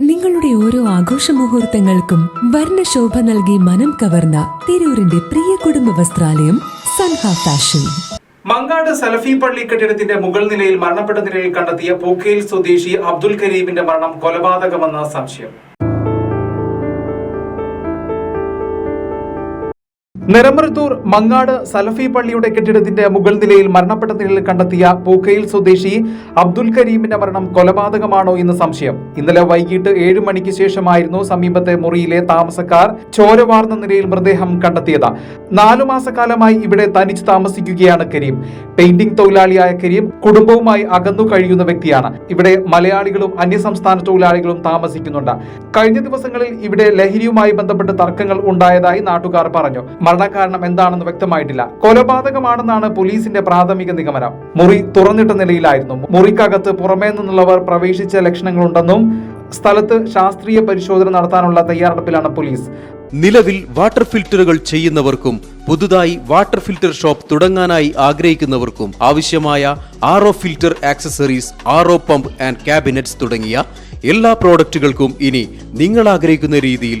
നിങ്ങളുടെ ഓരോ ആഘോഷ മുഹൂർത്തങ്ങൾക്കും വർണശോഭ നൽകി മനം കവർന്ന തിരൂരിന്റെ പ്രിയ കുടുംബ വസ്ത്രാലയം സൻഹ ഫാഷൻ. മങ്ങാട് സലഫി പള്ളി കെട്ടിടത്തിന്റെ മുകൾ നിലയിൽ മരണപ്പെട്ട നിലയിൽ കണ്ടെത്തിയ പൂക്കേൽ സ്വദേശി അബ്ദുൽ കരീമിന്റെ മരണം കൊലപാതകമെന്ന സംശയം. നിലമ്പരത്തൂർ മങ്ങാട് സലഫി പള്ളിയുടെ കെട്ടിടത്തിന്റെ മുകൾ നിലയിൽ മരണപ്പെട്ട നിലയിൽ കണ്ടെത്തിയ പൂക്കയിൽ സ്വദേശി അബ്ദുൽ കരീമിന്റെ മരണം കൊലപാതകമാണോ എന്ന് സംശയം. ഇന്നലെ വൈകിട്ട് ഏഴ് മണിക്ക് ശേഷമായിരുന്നു സമീപത്തെ മുറിയിലെ താമസക്കാർ ചോരവാർന്ന നിലയിൽ മൃതദേഹം കണ്ടെത്തിയത്. നാലു മാസക്കാലമായി ഇവിടെ തനിച്ച് താമസിക്കുകയാണ് കരീം. പെയിന്റിംഗ് തൊഴിലാളിയായ കരീം കുടുംബവുമായി അകന്നു കഴിയുന്ന വ്യക്തിയാണ്. ഇവിടെ മലയാളികളും അന്യസംസ്ഥാന തൊഴിലാളികളും താമസിക്കുന്നുണ്ട്. കഴിഞ്ഞ ദിവസങ്ങളിൽ ഇവിടെ ലഹരിയുമായി ബന്ധപ്പെട്ട് തർക്കങ്ങൾ ഉണ്ടായതായി നാട്ടുകാർ പറഞ്ഞു. മരണകാരണം എന്താണെന്ന് വ്യക്തമായിട്ടില്ല. കൊലപാതകമാണെന്നാണ് പോലീസിന്റെ പ്രാഥമിക നിഗമനം. മുറി തുറന്നിട്ട നിലയിലായിരുന്നു. മുറിക്കകത്ത് പുറമേ നിന്നുള്ളവർ പ്രവേശിച്ച ലക്ഷണങ്ങളുണ്ടെന്നും സ്ഥലത്ത് ശാസ്ത്രീയ പരിശോധന നടത്താനുള്ള തയ്യാറെടുപ്പിലാണ് പോലീസ്. നിലവിൽ വാട്ടർ ഫിൽറ്ററുകൾ ചെയ്യുന്നവർക്കും പുതുതായി വാട്ടർ ഫിൽറ്റർ ഷോപ്പ് തുടങ്ങാനായി ആഗ്രഹിക്കുന്നവർക്കും ആവശ്യമായ R O filter accessories R O pump and cabinets തുടങ്ങിയ എല്ലാ പ്രോഡക്റ്റുകൾക്കും ഇനി നിങ്ങൾ ആഗ്രഹിക്കുന്ന രീതിയിൽ